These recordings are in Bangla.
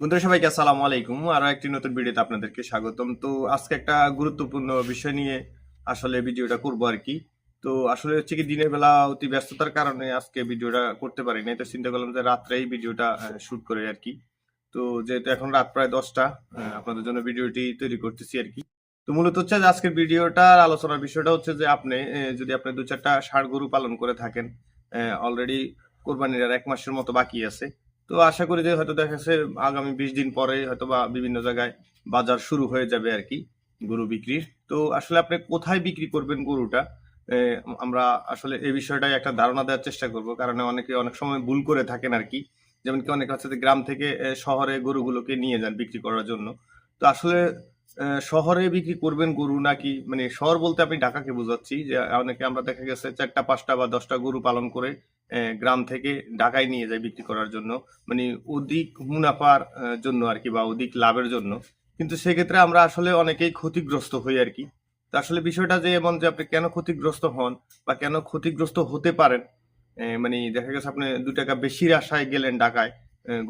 বন্ধুরা, সবাইকে আসসালামু আলাইকুম। আরও একটি নতুন ভিডিওতে আপনাদেরকে স্বাগতম। তো আজকে একটা গুরুত্বপূর্ণ বিষয় নিয়ে আসলে ভিডিওটা করব আর কি। তো আসলে হচ্ছে কি, দিনের বেলা অতি ব্যস্ততার কারণে আজকে ভিডিওটা করতে পারি নাই, তো চিন্তা করলাম যে রাত্রেই ভিডিওটা শুট করে আর কি। তো যেহেতু এখন রাত প্রায় দশটা আপনাদের জন্য ভিডিওটি তৈরি করতেছি আর কি। তো মূলত হচ্ছে যে আজকের ভিডিওটার আলোচনার বিষয়টা হচ্ছে যে আপনি যদি আপনি দু চারটা ষাড় গরু পালন করে থাকেন অলরেডি কোরবানির এক মাসের মতো বাকি আছে তো আশা করি যে হয়তো দেখা যাচ্ছে আগামী বিশ দিন পরে হয়তো বা বিভিন্ন জায়গায় বাজার শুরু হয়ে যাবে আর কি, গরু বিক্রির। তো আসলে আপনি কোথায় বিক্রি করবেন গরুটা? আমরা আসলে এই বিষয়টাই একটা ধারণা দেওয়ার চেষ্টা করব, কারণ অনেকে অনেক সময় ভুল করে থাকেন আর কি। যেমন কি অনেকে হচ্ছে গ্রাম থেকে শহরে গরুগুলোকে নিয়ে যান বিক্রি করার জন্য। তো আসলে শহরে বিক্রি করবেন গরু নাকি মানে শহর বলতে আমি ঢাকাকে বোঝাচ্ছি, যে অনেকে আমরা দেখা গেছে চারটা, পাঁচটা বা দশটা গরু পালন করে গ্রাম থেকে ঢাকায় নিয়ে যায় বিক্রি করার জন্য মানে অধিক মুনাফার জন্য আর কি বা অধিক লাভের জন্য। কিন্তু সেক্ষেত্রে আমরা আসলে অনেকেই ক্ষতিগ্রস্ত হই আর কি। তো আসলে বিষয়টা যে এমন যে আপনি কেন ক্ষতিগ্রস্ত হন বা কেন ক্ষতিগ্রস্ত হতে পারেন মানে দেখা গেছে আপনি দু টাকা বেশির আশায় গেলেন ঢাকায়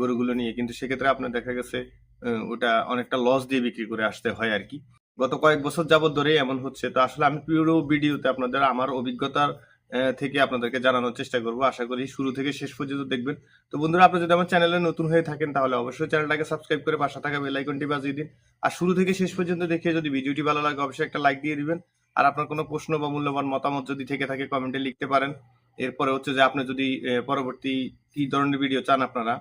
গরুগুলো নিয়ে। কিন্তু সেক্ষেত্রে আপনার দেখা গেছে ওটা অনেকটা লস দিয়ে বিক্রি করে আসতে হয় আর কি। গত কয়েক বছর যাবত ধরে এমন হচ্ছে। তো আসলে আমি পুরো ভিডিওতে আপনাদের আমার অভিজ্ঞতার থেকে আপনাদেরকে জানানোর চেষ্টা করব। আশা করি শুরু থেকে শেষ পর্যন্ত দেখবেন। তো বন্ধুরা, আপনি যদি আমার চ্যানেলে নতুন হয়ে থাকেন, তাহলে অবশ্যই চ্যানেলটাকে সাবস্ক্রাইব করে পাশে থাকা বেল আইকনটি বাজিয়ে দিন। আর শুরু থেকে শেষ পর্যন্ত দেখে যদি ভিডিওটি ভালো লাগে, অবশ্যই একটা লাইক দিয়ে দিবেন। আর আপনার কোনো প্রশ্ন বা মূল্যবান মতামত যদি থেকে থাকে কমেন্টে লিখতে পারেন। এরপরে হচ্ছে যে আপনি যদি পরবর্তী কি ধরনের ভিডিও চান আপনারা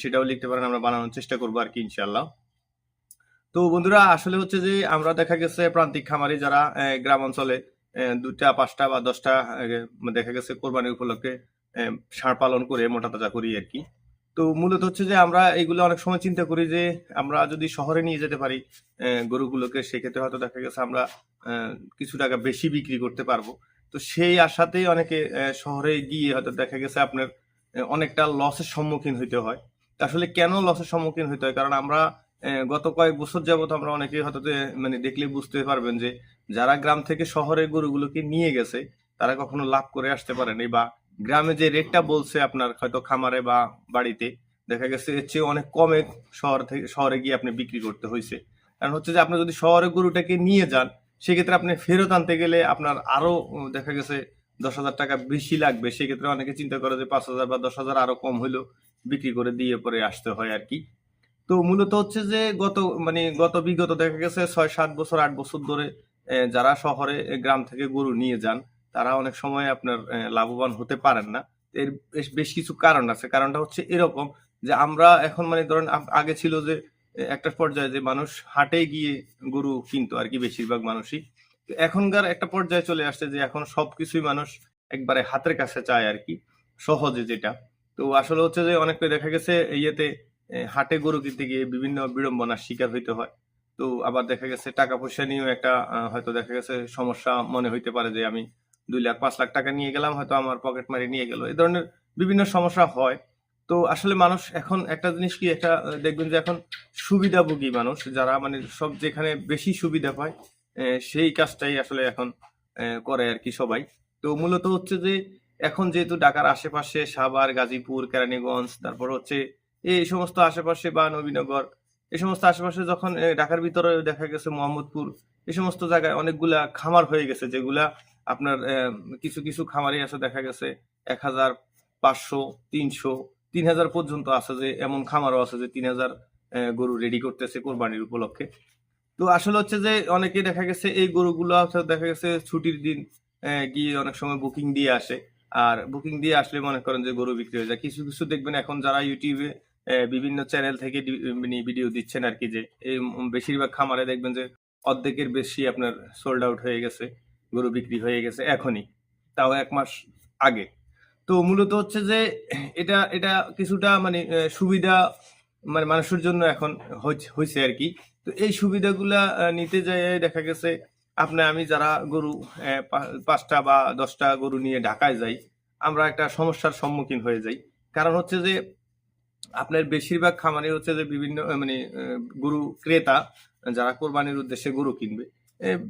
সেটাও লিখতে পারেন। আমরা বানানোর চেষ্টা করব আর কি ইনশাল্লাহ তো বন্ধুরা, আসলে হচ্ছে যে আমরা দেখা গেছে প্রান্তিক খামারি যারা গ্রাম অঞ্চলে দুটা পাঁচটা বা দশটা দেখা গেছে কোরবানি উপলক্ষে ষাঁড় পালন করে মোটা তাজা করি আর কি। তো মূলত হচ্ছে যে আমরা এগুলো অনেক সময় চিন্তা করি যে আমরা যদি শহরে নিয়ে যেতে পারি গরুগুলোকে, সেক্ষেত্রে হয়তো দেখা গেছে আমরা কিছু টাকা বেশি বিক্রি করতে পারব। তো সেই আশাতেই অনেকে শহরে গিয়ে হয়তো দেখা গেছে আপনার অনেকটা লসের সম্মুখীন হইতে হয়। আসলে কেন লসের সম্মুখীন হইতে হয়? কারণ আমরা গত কয়েক বছর যাবত আমরা অনেকে হয়তো মানে দেখলে বুঝতে পারবেন যে, যারা গ্রাম থেকে শহরে গরুগুলোকে নিয়ে গেছে, তারা কখনো লাভ করে আসতে পারেনি বা গ্রামে যে রেটটা বলছে আপনার হয়তো খামারে বা বাড়িতে, দেখা গেছে এর চেয়ে অনেক কমে শহর থেকে শহরে গিয়ে আপনি বিক্রি করতে হয়েছে কারণ হচ্ছে যে, আপনি যদি শহরে গরুটাকে নিয়ে যান, সেক্ষেত্রে আপনি ফেরত আনতে গেলে আপনার আরও দেখা গেছে দশ হাজার টাকা বেশি লাগবে। সেক্ষেত্রে অনেকে চিন্তা করে যে, পাঁচ হাজার বা দশ হাজার আরও কম হইলেও বিক্রি করে দিয়ে পরে আসতে হয় আর কি। তো মূলত হচ্ছে যে গত মানে গত বিগত দেখা গেছে ছয়, সাত বছর, আট বছর ধরে যারা শহরে গ্রাম থেকে গরু নিয়ে যান, তারা অনেক সময় আপনার লাভবান হতে পারেন না। এর বেশ কিছু কারণ আছে। কারণটা হচ্ছে এরকম যে আমরা এখন মানে ধরেন আগে ছিল যে একটা পর্যায়ে যে মানুষ হাটে গিয়ে গরু কিনতো আর কি বেশিরভাগ মানুষই। এখনকার একটা পর্যায়ে চলে আসছে যে এখন সবকিছুই মানুষ একবারে হাতের কাছে চায় আর কি, সহজে যেটা। তো আসলে হচ্ছে যে অনেকটা দেখা গেছে ইয়েতে হাটে গরু কিনতে গিয়ে বিভিন্ন বিড়ম্বনার শিকার হইতে হয়। তো আবার দেখা গেছে টাকা পয়সা নিয়েও একটা হয়তো দেখা গেছে সমস্যা মনে হইতে পারে যে আমি দুই লাখ, পাঁচ লাখ টাকা নিয়ে গেলাম, হয়তো আমার পকেট মারি নিয়ে গেল। এই ধরনের বিভিন্ন সমস্যা হয়। তো আসলে মানুষ এখন একটা জিনিস কি, একটা দেখবেন যে এখন সুবিধাভোগী মানুষ, যারা মানে সব যেখানে বেশি সুবিধা পায় সেই কাজটাই আসলে এখন করে আর কি সবাই। তো মূলত হচ্ছে যে এখন যেহেতু ঢাকার আশেপাশে সাভার, গাজীপুর, কেরানীগঞ্জ, তারপর হচ্ছে এই সমস্ত আশেপাশে বা নবীনগর, এই সমস্ত আশেপাশে যখন ঢাকার ভিতরে দেখা গেছে মোহাম্মদপুর, এই সমস্ত জায়গায় অনেকগুলা খামার হয়ে গেছে, যেগুলা আপনার কিছু কিছু খামারই আছে, দেখা গেছে এক হাজার পাঁচশো, তিনশো তিন হাজার পর্যন্ত আছে যে, এমন খামারও আছে যে তিন হাজার গরু রেডি করতেছে কোরবানির উপলক্ষে। তো আসলে হচ্ছে যে, অনেকে দেখা গেছে এই গরুগুলো দেখা গেছে ছুটির দিন গিয়ে অনেক সময় বুকিং দিয়ে আসে। আর বুকিং দিয়ে আসলে মনে করেন যে গরু বিক্রি হয়ে যায়। কিছু কিছু দেখবেন এখন যারা ইউটিউবে বিভিন্ন চ্যানেল থেকে মানে ভিডিও দিচ্ছেন আর কি যে, এই বেশিরভাগ খামারে দেখবেন যে অর্ধেকের বেশি আপনার সোল্ড আউট হয়ে গেছে, গরু বিক্রি হয়ে গেছে এখনই, তাও এক মাস আগে। তো মূলত হচ্ছে যে, এটা এটা কিছুটা মানে সুবিধা মানে মানুষের জন্য এখন হয়েছে আর কি তো এই সুবিধাগুলা নিতে যায় দেখা গেছে, আপনি, আমি যারা গরু পাঁচটা বা দশটা গরু নিয়ে ঢাকায় যাই, আমরা একটা সমস্যার সম্মুখীন হয়ে যাই। কারণ হচ্ছে যে আপনার বেশিরভাগ খামারে হচ্ছে যে বিভিন্ন মানে গরু ক্রেতা, যারা কোরবানির উদ্দেশ্যে গরু কিনবে।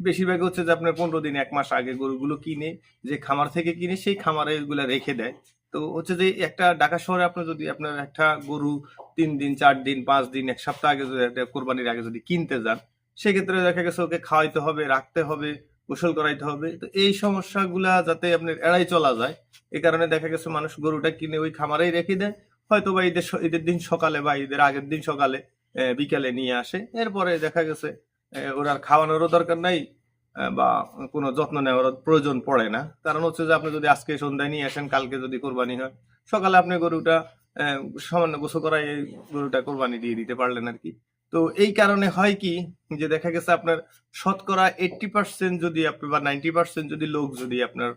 বেশিরভাগ হচ্ছে যে আপনার পনেরো দিন, এক মাস আগে গরুগুলো কিনে, যে খামার থেকে কিনে, সেই খামারে এগুলা রেখে দেয়। তো হচ্ছে যে একটা ঢাকা শহরে আপনার যদি আপনার একটা গরু তিন দিন, চার দিন, পাঁচ দিন, এক সপ্তাহ আগে যদি কোরবানির আগে যদি কিনতে যান, সেক্ষেত্রে দেখা গেছে ওকে খাওয়াইতে হবে, রাখতে হবে, গোসল করাইতে হবে। তো এই সমস্যাগুলা যাতে আপনার এড়াই চলা যায় এই কারণে দেখা গেছে মানুষ গরুটা কিনে ওই খামারেই রেখে দেয়। হয়তো বা ঈদের ঈদের দিন সকালে বা ঈদের আগের দিন সকালে বিকালে নিয়ে আসে। এরপরে দেখা গেছে আর খাওয়ানোরও দরকার নাই বা কোনো যত্ন নেওয়ার প্রয়োজন পড়ে না। কারণ হচ্ছে যে আপনি যদি আজকে সন্ধ্যায় নিয়ে আসেন, কালকে যদি কোরবানি হয়, সকালে আপনি গরুটা সামান্য গোসল করায় এই গরুটা কোরবানি দিয়ে দিতে পারলেন আর কি। তো এই কারণে হয় কি, যে দেখা গেছে আপনার শতকরা এইটটি পার্সেন্ট যদি আপনি বা নাইনটি পার্সেন্ট যদি লোক যদি আপনার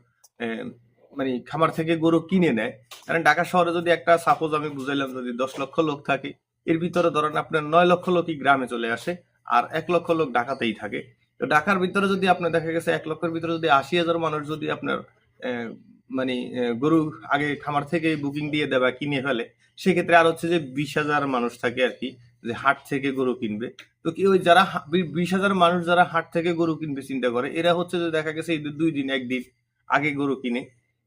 মানে খামার থেকে গরু কিনে নেয় কারণ ঢাকা শহরে যদি একটা সাপোজ আমি বুঝাইলাম যদি দশ লক্ষ লোক থাকে, এর ভিতরে ধরেন আপনার নয় লক্ষ লোকই গ্রামে চলে আসে, আর এক লক্ষ লোক ঢাকাতেই থাকে। তো ঢাকার ভিতরে যদি আপনার দেখা গেছে এক লক্ষের ভিতরে যদি আশি হাজার মানুষ যদি আপনার মানে গরু আগে খামার থেকে বুকিং দিয়ে দেয় বা কিনে ফেলে, সেক্ষেত্রে আর হচ্ছে যে বিশ হাজার মানুষ থাকে আর কি, যে হাট থেকে গরু কিনবে। তো কি ওই যারা বিশ হাজার মানুষ যারা হাট থেকে গরু কিনবে, চিন্তা করে, এরা হচ্ছে যে দেখা গেছে দুই দিন, একদিন আগে গরু কিনে।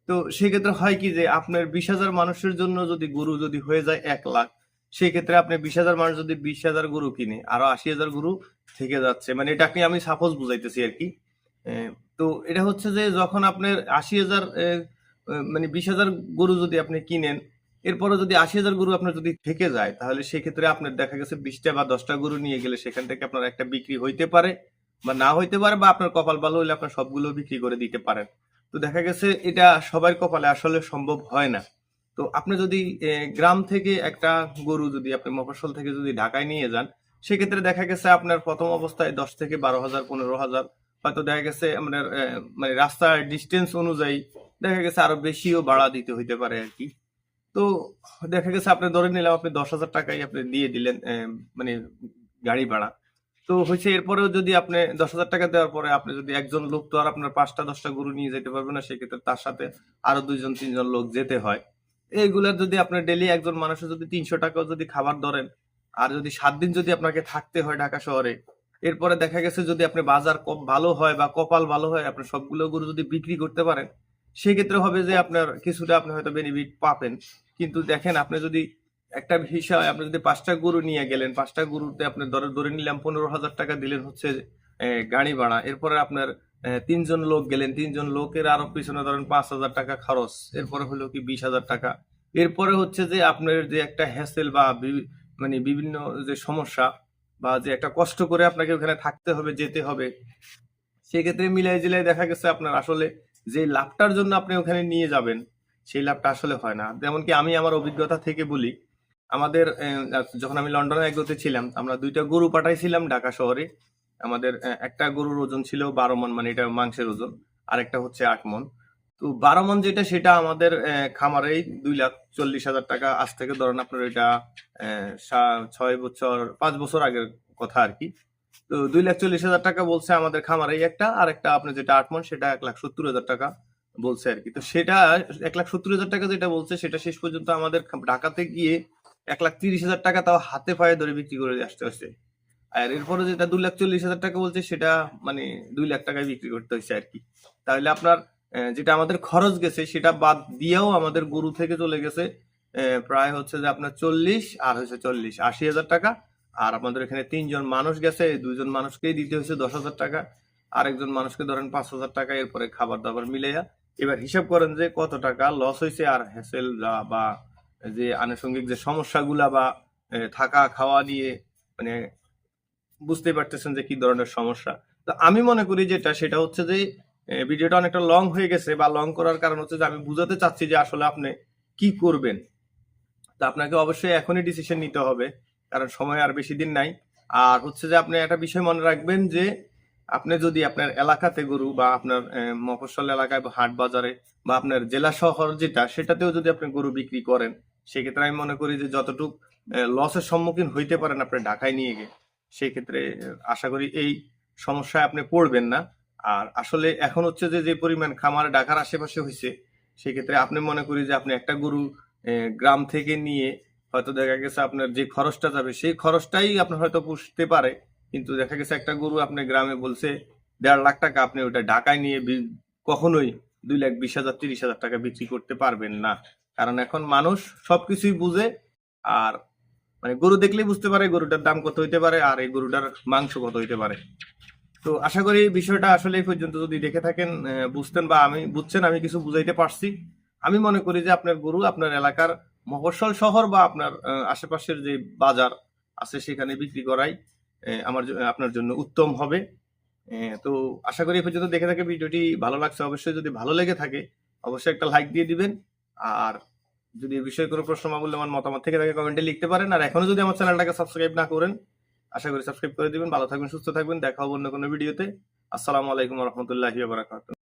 তো সেক্ষেত্রে হয় কি যে আপনার বিশ হাজার মানুষের জন্য যদি গরু যদি হয়ে যায় এক লাখ, সেক্ষেত্রে আপনি বিশ হাজার মানুষ যদি বিশ হাজার গরু কিনে, আরও আশি হাজার গরু থেকে যাচ্ছে। মানে এটাকে আমি সাপোজ বুঝাইতেছি আর কি। তো এটা হচ্ছে যে যখন আপনার আশি হাজার মানে বিশ হাজার গরু যদি আপনি কিনেন, এরপরে যদি আশি হাজার গরু আপনার যদি থেকে যায়, তাহলে সেক্ষেত্রে আপনার দেখা গেছে বিশটা বা দশটা গরু নিয়ে গেলে সেখান থেকে আপনার একটা বিক্রি হইতে পারে বা না হইতে পারে বা আপনার কপাল ভালো হইলে আপনার সবগুলো বিক্রি করে দিতে পারেন। তো দেখা গেছে এটা সবার কপালে আসলে সম্ভব হয় না। তো আপনি যদি গ্রাম থেকে একটা গরু যদি আপনি মফস্বল থেকে যদি ঢাকায় নিয়ে যান, সেক্ষেত্রে দেখা গেছে আপনার প্রথম অবস্থায় দশ থেকে বারো হাজার, পনেরো হাজার, হয়তো দেখা গেছে আপনার মানে রাস্তার ডিস্টেন্স অনুযায়ী দেখা গেছে আরও বেশিও ভাড়া দিতে হইতে পারে আর কি। তো দেখা গেছে আপনি ধরে নিলাম আপনি দশ হাজার টাকাই আপনি দিয়ে দিলেন মানে গাড়ি ভাড়া। তো হয়েছে এরপরেও যদি আপনি দশ হাজার টাকা দেওয়ার পরে আপনি যদি একজন লোক তো আর আপনার পাঁচটা, দশটা গরু নিয়ে যেতে পারবে না, সেক্ষেত্রে তার সাথে আরও দুইজন, তিনজন লোক যেতে হয়। এইগুলার যদি আপনার ডেলি একজন মানুষের যদি তিনশো টাকাও যদি খাবার ধরেন, আর যদি সাত দিন যদি আপনাকে থাকতে হয় ঢাকা শহরে, এরপরে দেখা গেছে যদি আপনি বাজার ভালো হয় বা কপাল ভালো হয়, আপনি সবগুলো গরু যদি বিক্রি করতে পারেন, সেক্ষেত্রে হবে যে আপনার কিছুটা আপনি হয়তো বেনিফিট পাবেন। কিন্তু দেখেন, আপনি যদি একটা হিসাবে, আপনি যদি পাঁচটা গরু নিয়ে গেলেন, পাঁচটা গরুতে আপনি ধরে ধরে নিলাম পনেরো হাজার টাকা দিলেন হচ্ছে গাড়ি ভাড়া। এরপরে আপনার তিনজন লোক গেলেন, তিনজন লোকের আরও পিছনে ধরেন পাঁচ হাজার টাকা খরচ। এরপরে হলো কি বিশ হাজার টাকা। এরপরে হচ্ছে যে আপনার যে একটা হ্যাসেল বা মানে বিভিন্ন যে সমস্যা বা যে একটা কষ্ট করে আপনাকে ওখানে থাকতে হবে, যেতে হবে, সেক্ষেত্রে মিলাই জিলাই দেখা গেছে আপনার আসলে যে লাভটার জন্য আপনি ওখানে নিয়ে যাবেন, সেই লাভটা আসলে হয় না। যেমন কি আমি আমার অভিজ্ঞতা থেকে বলি আমাদের যখন আমি লন্ডনে একগোতে ছিলাম, আমরা দুইটা গরু পাঠাইছিলাম ঢাকা শহরে। আমাদের একটা গরুর ওজন ছিল বারো মন মানে এটা মাংসের ওজন আর একটা হচ্ছে আট মন। তো বারো মন যেটা, সেটা আমাদের খামারেই দুই লাখ চল্লিশ হাজার টাকা আজ থেকে ধরেন আপনার এটা ছয় বছর, পাঁচ বছর আগের কথা আর কি। তো দুই লাখ চল্লিশ হাজার টাকা বলছে আমাদের খামারেই একটা আর একটা আপনার যেটা আট মন, সেটা এক লাখ সত্তর হাজার টাকা বলছে আর কি। তো সেটা এক লাখ সত্তর হাজার টাকা যেটা বলছে, সেটা শেষ পর্যন্ত আমাদের ঢাকাতে গিয়ে এক লাখ তিরিশ হাজার টাকা তাও হাতে পায়ে ধরে বিক্রি করে আসতে হচ্ছে। আর এরপরে যেটা দুই লাখ চল্লিশ হাজার টাকা বলছে, সেটা মানে দুই লাখ টাকায় বিক্রি করতে হচ্ছে আর কি। তাহলে আপনার যেটা আমাদের খরচ গেছে, সেটা বাদ দিয়েও আমাদের গরু থেকে চলে গেছে প্রায় হচ্ছে যে আপনার চল্লিশ, আর হচ্ছে চল্লিশ, আশি হাজার টাকা। আর আমাদের এখানে তিনজন মানুষ গেছে, দুইজন মানুষকেই দিতে হয়েছে দশ হাজার টাকা। আরেকজন মানুষকে ধরেন পাঁচ হাজার টাকা, এরপরে খাবার দাবার মিলাইয়া। এবার হিসাব করেন যে কত টাকা লস হয়েছে আর হ্যাসেল বা যে আনুষঙ্গিক যে সমস্যাগুলা বা থাকা, খাওয়া নিয়ে মানে বুঝতে পারতেছেন যে কি ধরনের সমস্যা। তো আমি মনে করি যেটা, সেটা হচ্ছে যে ভিডিওটা অনেকটা লং হয়ে গেছে বা লং করার কারণ হচ্ছে যে আমি বুঝাতে চাচ্ছি যে আসলে আপনি কি করবেন। তো আপনাকে অবশ্যই এখনই ডিসিশন নিতে হবে, কারণ সময় আর বেশি দিন নাই। আর হচ্ছে যে আপনি একটা বিষয় মনে রাখবেন যে আপনি যদি আপনার এলাকাতে গরু বা আপনার মফস্বল এলাকায় বা হাট বাজারে বা আপনার জেলা শহর যেটা, সেটাতেও যদি আপনি গরু বিক্রি করেন, সেক্ষেত্রে আমি মনে করি যে যতটুক লসের সম্মুখীন হইতে পারেন আপনি ঢাকায় নিয়ে গিয়ে সেই ক্ষেত্রে আশা করি এই সমস্যায় আপনি পড়বেন না। আর আসলে এখন হচ্ছে যে যে পরিমাণ খামার ঢাকার আশেপাশে হয়েছে সেক্ষেত্রে আপনি মনে করি যে আপনি একটা গরু গ্রাম থেকে নিয়ে হয়তো দেখা গেছে আপনার যে খরচটা যাবে, সেই খরচটাই আপনার হয়তো পুষতে পারে। কিন্তু দেখা গেছে একটা গরু আপনি গ্রামে বলছে, দেড় লাখ টাকা আপনি ওটা ঢাকায় নিয়ে কখনোই দুই লাখ বিশ হাজার, তিরিশ হাজার টাকা বিক্রি করতে পারবেন না। কারণ এখন মানুষ সবকিছুই বুঝে আর মানে গরু দেখলেই বুঝতে পারে গরুটার দাম কত হইতে পারে আর এই গরুটার মাংস কত হইতে পারে। তো আশা করি বিষয়টা আসলে এই পর্যন্ত যদি দেখে থাকেন বুঝতেন বা আমি বুঝছেন, আমি কিছু বুঝাইতে পারছি। আমি মনে করি যে আপনার গরু আপনার এলাকার মফস্বল শহর বা আপনার আশেপাশের যে বাজার আছে সেখানে বিক্রি করাই আমার আপনার জন্য উত্তম হবে। তো আশা করি পর্যন্ত দেখে থাকে ভিডিওটি ভালো লাগছে অবশ্যই। যদি ভালো লেগে থাকে, অবশ্যই একটা লাইক দিয়ে দিবেন। আর যদি বিষয় বিষয়ে কোনো প্রশ্ন বা আমার মতামত থেকে থাকে কমেন্টে লিখতে পারেন। আর এখনও যদি আমার চ্যানেলটাকে সাবস্ক্রাইব না করেন, আশা করি সাবস্ক্রাইব করে দিবেন। ভালো থাকবেন, সুস্থ থাকবেন। দেখা হবে অন্য কোনো ভিডিওতে আসসালামু আলাইকুম রহমতুল্লাহি বারাকাতুহ।